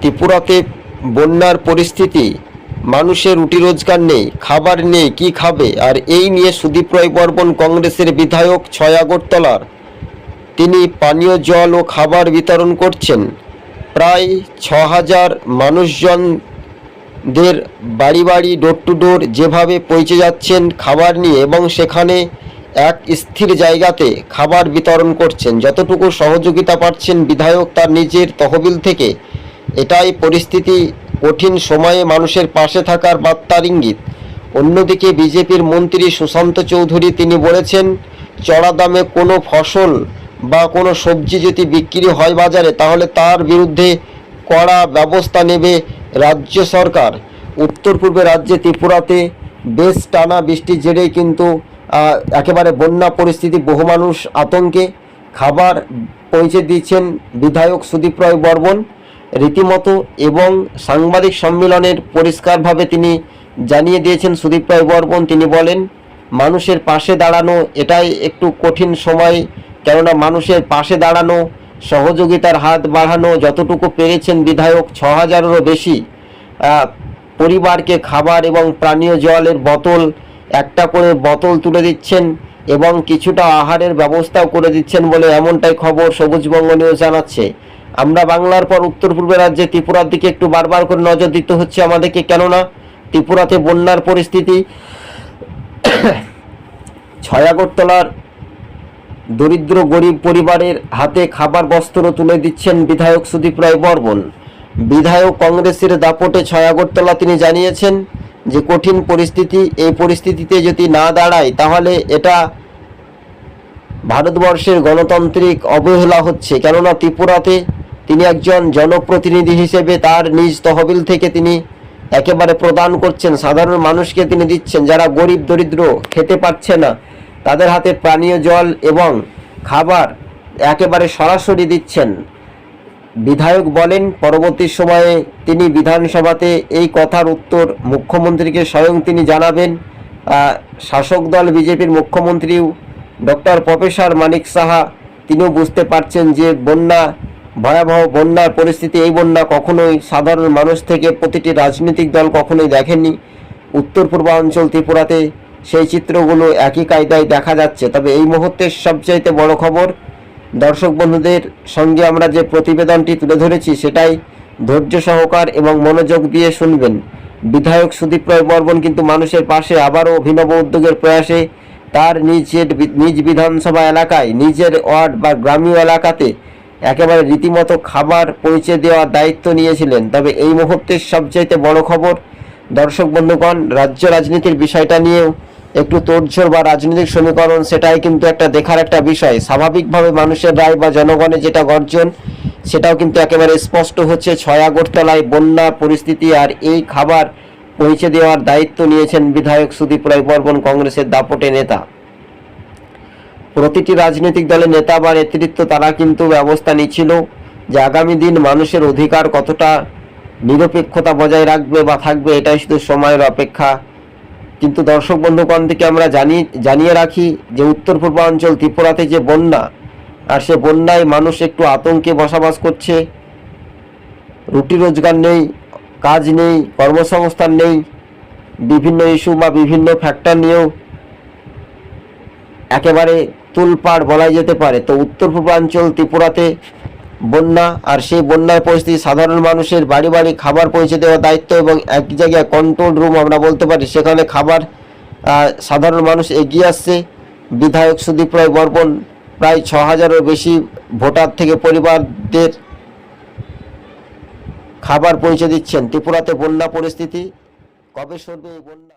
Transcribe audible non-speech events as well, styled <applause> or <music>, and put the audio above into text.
ত্রিপুরাতে বন্যার পরিস্থিতি, মানুষের রুটি রোজগার নেই, খাবার নেই, কি খাবে? আর এই নিয়ে সুদীপ রায় বর্মন কংগ্রেসের বিধায়ক ছয় আগরতলার। তিনি পানীয় জল ও খাবার বিতরণ করছেন। প্রায় ছ হাজার মানুষজনদের বাড়ি বাড়ি ডোর টু ডোর যেভাবে পৌঁছে যাচ্ছেন খাবার নিয়ে এবং সেখানে এক স্থির জায়গাতে খাবার বিতরণ করছেন। যতটুকু সহযোগিতা পাচ্ছেন বিধায়ক তার নিজের তহবিল থেকে এটাই পরিস্থিতি কঠিন সময়ে মানুষের পাশে থাকার বার্তার ইঙ্গিত। অন্যদিকে বিজেপির মন্ত্রী সুশান্ত চৌধুরী তিনি বলেছেন, চড়া দামে কোনো ফসল বা কোনো সবজি যদি বিক্রি হয় বাজারে, তাহলে তার বিরুদ্ধে কড়া ব্যবস্থা নেবে রাজ্য সরকার। উত্তর পূর্বে রাজ্যে ত্রিপুরাতে বেশ টানা বৃষ্টির জেরেই কিন্তু একেবারে বন্যা পরিস্থিতি, বহু মানুষ আতঙ্কে। খাবার পৌঁছে দিয়েছেন বিধায়ক সুদীপ রায় বর্মন। রীতিমতো এবং সাংবাদিক সম্মেলনের পরিষ্কারভাবে তিনি জানিয়ে দিয়েছেন, সুদীপ রায় বর্মন। তিনি বলেন, মানুষের পাশে দাঁড়ানো এটাই একটু কঠিন সময়, কেননা মানুষের পাশে দাঁড়ানো, সহযোগিতার হাত বাড়ানো যতটুকু পেরেছেন বিধায়ক, ছ হাজারেরও বেশি পরিবারকে খাবার এবং পানীয় জলের বোতল, একটা করে বোতল তুলে দিচ্ছেন এবং কিছুটা আহারের ব্যবস্থাও করে দিচ্ছেন বলে এমনটাই খবর সবুজবঙ্গ নিউজ জানাচ্ছে। আমরা বাংলার পর উত্তর পূর্ব রাজ্যে ত্রিপুরার দিকে একটু বারবার করে নজর দিতে হচ্ছে আমাদেরকে। কেননা ত্রিপুরাতে বন্যার পরিস্থিতি <coughs> ছয় আগরতলার দরিদ্র গরিব পরিবারের হাতে খাবার বস্ত্র তুলে দিচ্ছেন বিধায়ক সুদীপ রায় বর্মন। বিধায়ক কংগ্রেসের দাপটে ছয় আগরতলা তিনি জানিয়েছেন যে, কঠিন পরিস্থিতি, এই পরিস্থিতিতে যদি না দাঁড়ায়, তাহলে এটা ভারতবর্ষের গণতান্ত্রিক অবহেলা হচ্ছে। কেননা ত্রিপুরাতে তিনি একজন জনপ্রতিনিধি হিসেবে তার নিজ তহবিল থেকে তিনি একেবারে প্রদান করছেন। সাধারণ মানুষকে তিনি দিচ্ছেন, যারা গরিব, দরিদ্র, খেতে পাচ্ছে না, তাদের হাতে পানীয়, জল এবং খাবার একেবারে সরাসরি দিচ্ছেন। বিধায়ক বলেন, পরবর্তী সময়ে তিনি বিধানসভাতে এই কথার উত্তর মুখ্যমন্ত্রীকে স্বয়ং তিনি জানাবেন। শাসক দল বিজেপির মুখ্যমন্ত্রীও ডক্টর প্রফেসর মানিক সাহা, তিনিও বুঝতে পারছেন যে বন্যা ভয়াবহ বন্যার পরিস্থিতি, এই বন্যা কখনোই সাধারণ মানুষ থেকে প্রতিটি রাজনৈতিক দল কখনোই দেখেনি। উত্তর পূর্বাঞ্চল ত্রিপুরাতে সেই চিত্রগুলো একই কায়দায় দেখা যাচ্ছে। তবে এই মুহূর্তের সবচাইতে বড় খবর, দর্শক বন্ধুদের সঙ্গে আমরা যে প্রতিবেদনটি তুলে ধরেছি সেটাই ধৈর্য সহকার এবং মনোযোগ দিয়ে শুনবেন। বিধায়ক সুদীপ রায় বর্মন কিন্তু মানুষের পাশে আবারও অভিনব উদ্যোগের প্রয়াসে তার নিজের নিজ বিধানসভা এলাকায়, নিজের ওয়ার্ড বা গ্রামীণ এলাকাতে একেবারে রীতিমতো খাবার পৌঁছে দেওয়ার দায়িত্ব নিয়েছিলেন। তবে এই মুহূর্তের সবচাইতে বড় খবর, দর্শক বন্ধুগণ, রাজ্য রাজনীতির বিষয়টা নিয়েও একটু তোড়জোড় বা রাজনৈতিক সমীকরণ সেটাই কিন্তু একটা দেখার একটা বিষয়। স্বাভাবিকভাবে মানুষের রায় বা জনগণের যেটা গর্জন, সেটাও কিন্তু একেবারে স্পষ্ট হচ্ছে। ছয় আগরতলায় বন্যা পরিস্থিতি আর এই খাবার পৌঁছে দেওয়ার দায়িত্ব নিয়েছেন বিধায়ক সুদীপ রায় বর্মন কংগ্রেসের দাপটে নেতা। প্রতিটি রাজনৈতিক দলের নেতা বা নেতৃত্ব, তারা কিন্তু ব্যবস্থা নিচ্ছিল যে আগামী দিন মানুষের অধিকার কতটা নিরপেক্ষতা বজায় রাখবে বা থাকবে, এটাই শুধু সময়ের অপেক্ষা। কিন্তু দর্শক বন্ধুগণ, থেকে আমরা জানি, জানিয়ে রাখি যে উত্তর পূর্বাঞ্চল ত্রিপুরাতে যে বন্যা, আর সে বন্যায় মানুষ একটু আতঙ্কে বসবাস করছে। রুটি রোজগার নেই, কাজ নেই, কর্মসংস্থান নেই, বিভিন্ন ইস্যু বা বিভিন্ন ফ্যাক্টর নিয়েও একেবারে তুলপাড় বলাই যেতে পারে। তো উত্তর পূর্বাঞ্চল ত্রিপুরাতে বন্যা আর সেই বন্যার পরিস্থিতি সাধারণ মানুষের বাড়ি বাড়ি খাবার পৌঁছে দেওয়ার দায়িত্ব এবং এক জায়গায় কন্ট্রোল রুম আমরা বলতে পারি, সেখানে খাবার সাধারণ মানুষ এগিয়ে আসছে। বিধায়ক সুদীপ রায় বর্মন প্রায় ছ হাজারেরও বেশি ভোটার থেকে পরিবারদের খাবার পৌঁছে দিচ্ছেন। ত্রিপুরাতে বন্যা পরিস্থিতি, কবে সরবে এই বন্যা?